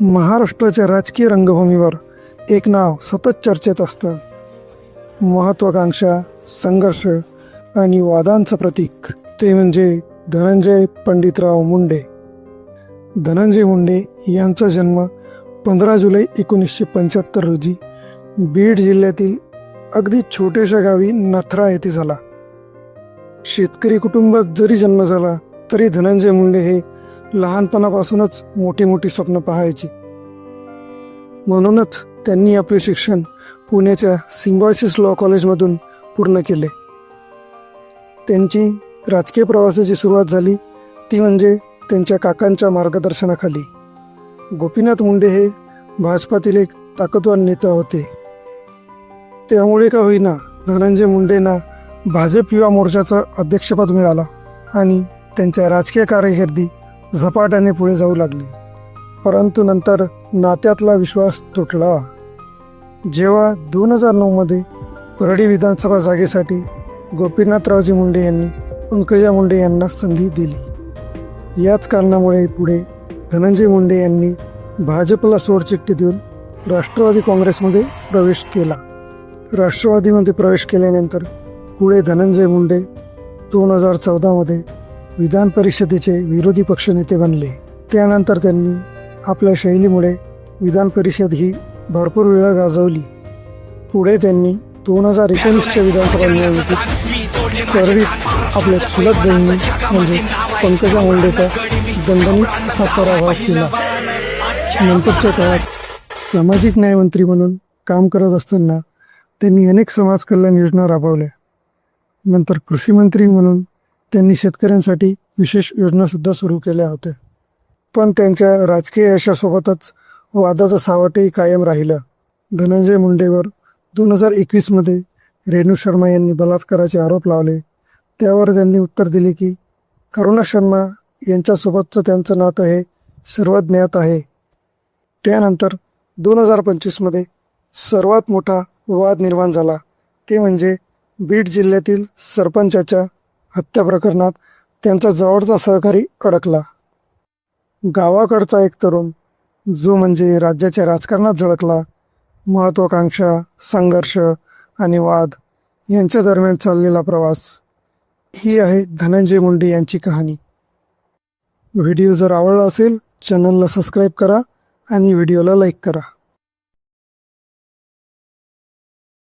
महाराष्ट्राच्या राजकीय रंगभूमीवर एक नाव सतत चर्चेत असतं. महत्वाकांक्षा संघर्ष आणि वादांचं प्रतीक. ते म्हणजे धनंजय पंडितराव मुंडे. धनंजय मुंडे यांचा जन्म पंधरा जुलै एकोणीसशे पंच्याहत्तर रोजी बीड जिल्ह्यातील अगदी छोट्याशा गावी नथरा येथे झाला. शेतकरी कुटुंबात जरी जन्म झाला तरी धनंजय मुंडे हे लहानपणापासूनच मोठी मोठी स्वप्न पाहायची. म्हणूनच त्यांनी आपले शिक्षण पुण्याच्या सिम्बॉयसिस लॉ कॉलेजमधून पूर्ण केले. त्यांची राजकीय प्रवासाची सुरुवात झाली ती म्हणजे त्यांच्या काकांच्या मार्गदर्शनाखाली. गोपीनाथ मुंडे हे भाजपातील एक ताकदवान नेता होते. त्यामुळे का होईना धनंजय मुंडेंना भाजप युवा मोर्चाचं अध्यक्षपद मिळालं आणि त्यांच्या राजकीय कारकिर्दी झपाट्याने पुढे जाऊ लागली. परंतु नंतर नात्यातला विश्वास तुटला. जेव्हा दोन हजार नऊमध्ये परडी विधानसभा जागेसाठी गोपीनाथरावजी मुंडे यांनी पंकजा मुंडे यांना संधी दिली. याच कारणामुळे पुढे धनंजय मुंडे यांनी भाजपला सोडचिठ्ठी देऊन राष्ट्रवादी काँग्रेसमध्ये प्रवेश केला. राष्ट्रवादीमध्ये प्रवेश केल्यानंतर पुढे धनंजय मुंडे दोन हजार चौदामध्ये विधान परिषदेचे विरोधी पक्षनेते बनले. त्यानंतर त्यांनी आपल्या शैलीमुळे विधान परिषद ही भरपूर वेळा गाजवली. पुढे त्यांनी दोन हजार एकोणीसच्या विधानसभा निवडणुकीत करवीत आपल्या चुलत बहिणी म्हणजे पंकजा मुंडेचा दणदणीत सातारा केला नंतरच्या काळात सामाजिक न्यायमंत्री म्हणून काम करत असताना त्यांनी अनेक समाज कल्याण योजना राबवल्या. नंतर कृषी मंत्री म्हणून त्यांनी शेतकऱ्यांसाठी विशेष योजनासुद्धा सुरू केल्या होत्या. पण त्यांच्या राजकीय यशासोबतच वादाचं सावटही कायम राहिलं. धनंजय मुंडेवर दोन हजार एकवीसमध्ये रेणू शर्मा यांनी बलात्काराचे आरोप लावले. त्यावर त्यांनी उत्तर दिले की करुणा शर्मा यांच्यासोबतचं त्यांचं नातं हे सर्वज्ञात आहे. त्यानंतर दोन हजार पंचवीसमध्ये सर्वात मोठा वाद निर्माण झाला. ते म्हणजे बीड जिल्ह्यातील सरपंचाच्या हत्या प्रकरणात त्यांचा जवळचा सहकारी अडकला गावाकडचा एक तरुण जो म्हणजे राज्याच्या राजकारणात झळकला. महत्वाकांक्षा संघर्ष आणि वाद यांच्या दरम्यान चाललेला प्रवास. ही आहे धनंजय मुंडे यांची कहाणी. व्हिडिओ जर आवडला असेल चॅनलला सबस्क्राईब करा आणि व्हिडिओला लाईक करा.